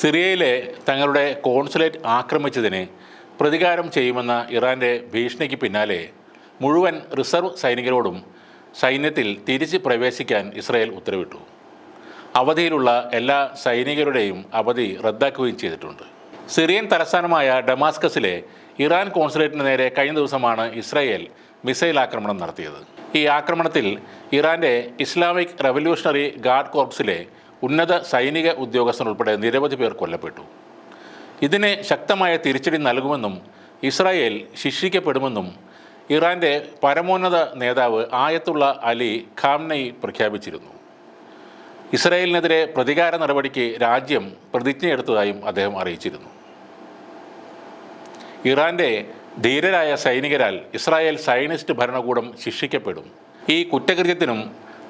സിറിയയിലെ തങ്ങളുടെ കോൺസുലേറ്റ് ആക്രമിച്ചതിന് പ്രതികാരം ചെയ്യുമെന്ന ഇറാന്റെ ഭീഷണിക്ക് പിന്നാലെ മുഴുവൻ റിസർവ് സൈനികരോടും സൈന്യത്തിൽ തിരിച്ച് പ്രവേശിക്കാൻ ഇസ്രായേൽ ഉത്തരവിട്ടു. അവധിയിലുള്ള എല്ലാ സൈനികരുടെയും അവധി റദ്ദാക്കുകയും ചെയ്തിട്ടുണ്ട്. സിറിയൻ തലസ്ഥാനമായ ഡമാസ്കസിലെ ഇറാൻ കോൺസുലേറ്റിന് നേരെ കഴിഞ്ഞ ദിവസമാണ് ഇസ്രായേൽ മിസൈൽ ആക്രമണം നടത്തിയത്. ഈ ആക്രമണത്തിൽ ഇറാന്റെ ഇസ്ലാമിക് റവല്യൂഷണറി ഗാർഡ് കോർപ്സിലെ ഉന്നത സൈനിക ഉദ്യോഗസ്ഥർ ഉൾപ്പെടെ നിരവധി പേർ കൊല്ലപ്പെട്ടു. ഇതിന് ശക്തമായ തിരിച്ചടി നൽകുമെന്നും ഇസ്രായേൽ ശിക്ഷിക്കപ്പെടുമെന്നും ഇറാന്റെ പരമോന്നത നേതാവ് ആയത്തുള്ള അലി ഖാംനൈ പ്രഖ്യാപിച്ചിരുന്നു. ഇസ്രായേലിനെതിരെ പ്രതികാര നടപടിക്ക് രാജ്യം പ്രതിജ്ഞയെടുത്തതായും അദ്ദേഹം അറിയിച്ചിരുന്നു. ഇറാന്റെ ധീരരായ സൈനികരാൽ ഇസ്രായേൽ സൈനിസ്റ്റ് ഭരണകൂടം ശിക്ഷിക്കപ്പെടും. ഈ കുറ്റകൃത്യത്തിനും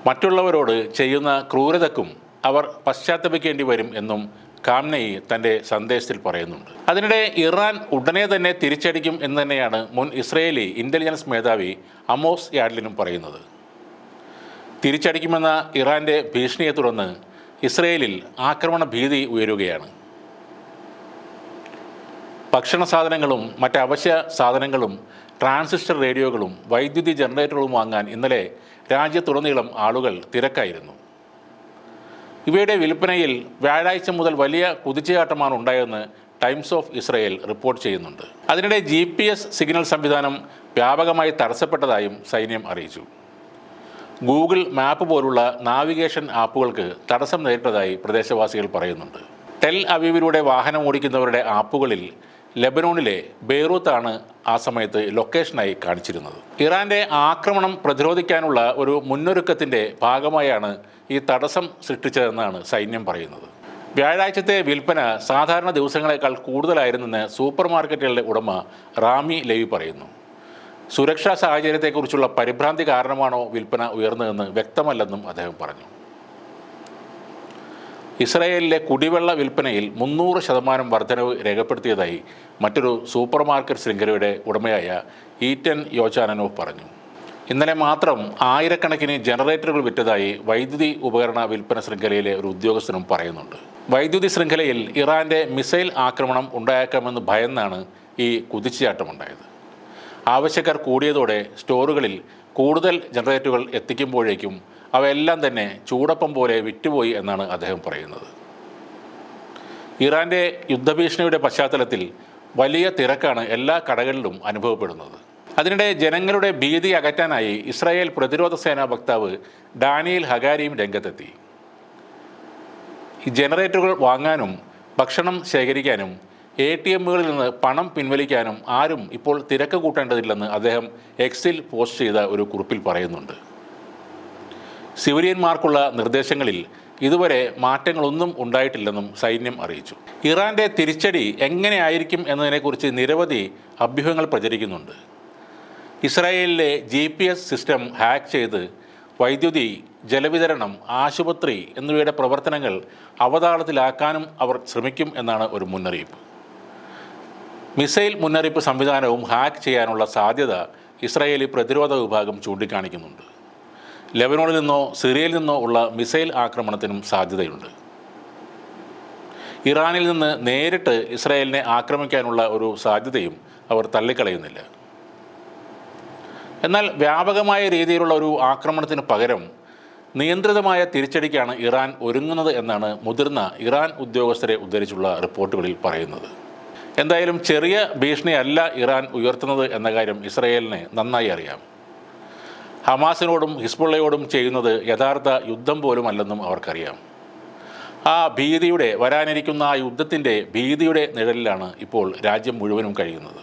മറ്റുള്ളവരോട് ചെയ്യുന്ന ക്രൂരതക്കും അവർ പശ്ചാത്തപിക്കേണ്ടി വരും എന്നും കാംനയി തന്റെ സന്ദേശത്തിൽ പറയുന്നുണ്ട്. അതിനിടെ ഇറാൻ ഉടനെ തന്നെ തിരിച്ചടിക്കും എന്ന് തന്നെയാണ് മുൻ ഇസ്രയേലി ഇന്റലിജൻസ് മേധാവി അമോസ് യാഡ്ലിനും പറയുന്നത്. തിരിച്ചടിക്കുമെന്ന ഇറാന്റെ ഭീഷണിയെ തുടർന്ന് ഇസ്രയേലിൽ ആക്രമണ ഭീതി ഉയരുകയാണ്. ഭക്ഷണ സാധനങ്ങളും മറ്റ് അവശ്യ സാധനങ്ങളും ട്രാൻസിസ്റ്റർ റേഡിയോകളും വൈദ്യുതി ജനറേറ്ററുകളും വാങ്ങാൻ ഇന്നലെ രാജ്യത്തുടനീളം ആളുകൾ തിരക്കായിരുന്നു. ഇവയുടെ വിൽപ്പനയിൽ വ്യാഴാഴ്ച മുതൽ വലിയ കുതിച്ചുചാട്ടമാണ് ഉണ്ടായതെന്ന് ടൈംസ് ഓഫ് ഇസ്രയേൽ റിപ്പോർട്ട് ചെയ്യുന്നുണ്ട്. അതിനിടെ ജി പി എസ് സിഗ്നൽ സംവിധാനം വ്യാപകമായി തടസ്സപ്പെട്ടതായും സൈന്യം അറിയിച്ചു. ഗൂഗിൾ മാപ്പ് പോലുള്ള നാവിഗേഷൻ ആപ്പുകൾക്ക് തടസ്സം നേരിട്ടതായി പ്രദേശവാസികൾ പറയുന്നുണ്ട്. ടെൽ അവീവിലൂടെ വാഹനം ഓടിക്കുന്നവരുടെ ആപ്പുകളിൽ ലെബനോണിലെ ബെയ്റൂത്താണ് ആ സമയത്ത് ലൊക്കേഷനായി കാണിച്ചിരുന്നത്. ഇറാന്റെ ആക്രമണം പ്രതിരോധിക്കാനുള്ള ഒരു മുന്നൊരുക്കത്തിന്റെ ഭാഗമായാണ് ഈ തടസ്സം സൃഷ്ടിച്ചതെന്നാണ് സൈന്യം പറയുന്നത്. വ്യാഴാഴ്ചത്തെ വിൽപ്പന സാധാരണ ദിവസങ്ങളെക്കാൾ കൂടുതലായിരുന്നെന്ന് സൂപ്പർ മാർക്കറ്റുകളുടെ ഉടമ റാമി ലെവി പറയുന്നു. സുരക്ഷാ സാഹചര്യത്തെക്കുറിച്ചുള്ള പരിഭ്രാന്തി കാരണമാണോ വിൽപ്പന ഉയർന്നതെന്ന് വ്യക്തമല്ലെന്നും അദ്ദേഹം പറഞ്ഞു. ഇസ്രായേലിലെ കുടിവെള്ള വിൽപ്പനയിൽ മുന്നൂറ് ശതമാനം വർധനവ് രേഖപ്പെടുത്തിയതായി മറ്റൊരു സൂപ്പർ മാർക്കറ്റ് ശൃംഖലയുടെ ഉടമയായ ഈറ്റൻ യോചാനനോവ് പറഞ്ഞു. ഇന്നലെ മാത്രം ആയിരക്കണക്കിന് ജനറേറ്ററുകൾ വിറ്റതായി വൈദ്യുതി ഉപകരണ വിൽപ്പന ശൃംഖലയിലെ ഒരു ഉദ്യോഗസ്ഥനും പറയുന്നുണ്ട്. വൈദ്യുതി ശൃംഖലയിൽ ഇറാന്റെ മിസൈൽ ആക്രമണം ഉണ്ടായേക്കാമെന്ന് ഭയന്നാണ് ഈ കുതിച്ചുചാട്ടമുണ്ടായത്. ആവശ്യക്കാർ കൂടിയതോടെ സ്റ്റോറുകളിൽ കൂടുതൽ ജനറേറ്ററുകൾ എത്തിക്കുമ്പോഴേക്കും അവയെല്ലാം തന്നെ ചൂടപ്പം പോലെ വിറ്റുപോയി എന്നാണ് അദ്ദേഹം പറയുന്നത്. ഇറാന്റെ യുദ്ധഭീഷണിയുടെ പശ്ചാത്തലത്തിൽ വലിയ തിരക്കാണ് എല്ലാ കടകളിലും അനുഭവപ്പെടുന്നത്. അതിനിടെ ജനങ്ങളുടെ ഭീതി അകറ്റാനായി ഇസ്രായേൽ പ്രതിരോധ സേനാ വക്താവ് ഡാനിയൽ ഹഗാരിയും രംഗത്തെത്തി. ഈ ജനറേറ്ററുകൾ വാങ്ങാനും ഭക്ഷണം ശേഖരിക്കാനും എ ടി എമ്മുകളിൽ നിന്ന് പണം പിൻവലിക്കാനും ആരും ഇപ്പോൾ തിരക്ക് കൂട്ടേണ്ടതില്ലെന്ന് അദ്ദേഹം എക്സിൽ പോസ്റ്റ് ചെയ്ത ഒരു കുറിപ്പിൽ പറയുന്നുണ്ട്. സിവിലിയന്മാർക്കുള്ള നിർദ്ദേശങ്ങളിൽ ഇതുവരെ മാറ്റങ്ങളൊന്നും ഉണ്ടായിട്ടില്ലെന്നും സൈന്യം അറിയിച്ചു. ഇറാന്റെ തിരിച്ചടി എങ്ങനെയായിരിക്കും എന്നതിനെക്കുറിച്ച് നിരവധി അഭ്യൂഹങ്ങൾ പ്രചരിക്കുന്നുണ്ട്. ഇസ്രായേലിലെ G P S system hack ചെയ്ത് വൈദ്യുതി ജലവിതരണം ആശുപത്രി എന്നിവയുടെ പ്രവർത്തനങ്ങൾ അവതാളത്തിലാക്കാനും അവർ ശ്രമിക്കും എന്നാണ് ഒരു മുന്നറിയിപ്പ്. മിസൈൽ മുന്നറിയിപ്പ് സംവിധാനവും ഹാക്ക് ചെയ്യാനുള്ള സാധ്യത ഇസ്രായേലി പ്രതിരോധ വിഭാഗം ചൂണ്ടിക്കാണിക്കുന്നുണ്ട്. ലെബനോണിൽ നിന്നോ സിറിയയിൽ നിന്നോ ഉള്ള മിസൈൽ ആക്രമണത്തിനും സാധ്യതയുണ്ട്. ഇറാനിൽ നിന്ന് നേരിട്ട് ഇസ്രായേലിനെ ആക്രമിക്കാനുള്ള ഒരു സാധ്യതയും അവർ തള്ളിക്കളയുന്നില്ല. എന്നാൽ വ്യാപകമായ രീതിയിലുള്ള ഒരു ആക്രമണത്തിന് പകരം നിയന്ത്രിതമായ തിരിച്ചടിക്കാണ് ഇറാൻ ഒരുങ്ങുന്നത് എന്നാണ് മുതിർന്ന ഇറാൻ ഉദ്യോഗസ്ഥരെ ഉദ്ധരിച്ചുള്ള റിപ്പോർട്ടുകളിൽ പറയുന്നത്. എന്തായാലും ചെറിയ ഭീഷണിയല്ല ഇറാൻ ഉയർത്തുന്നത് എന്ന കാര്യം ഇസ്രയേലിന് നന്നായി അറിയാം. ഹമാസിനോടും ഹിസ്ബുള്ളയോടും ചെയ്യുന്നത് യഥാർത്ഥ യുദ്ധം പോലും അല്ലെന്നും അവർക്കറിയാം. ആ ഭീതിയുടെ വരാനിരിക്കുന്ന ആ യുദ്ധത്തിന്റെ ഭീതിയുടെ നിഴലിലാണ് ഇപ്പോൾ രാജ്യം മുഴുവനും കഴിയുന്നത്.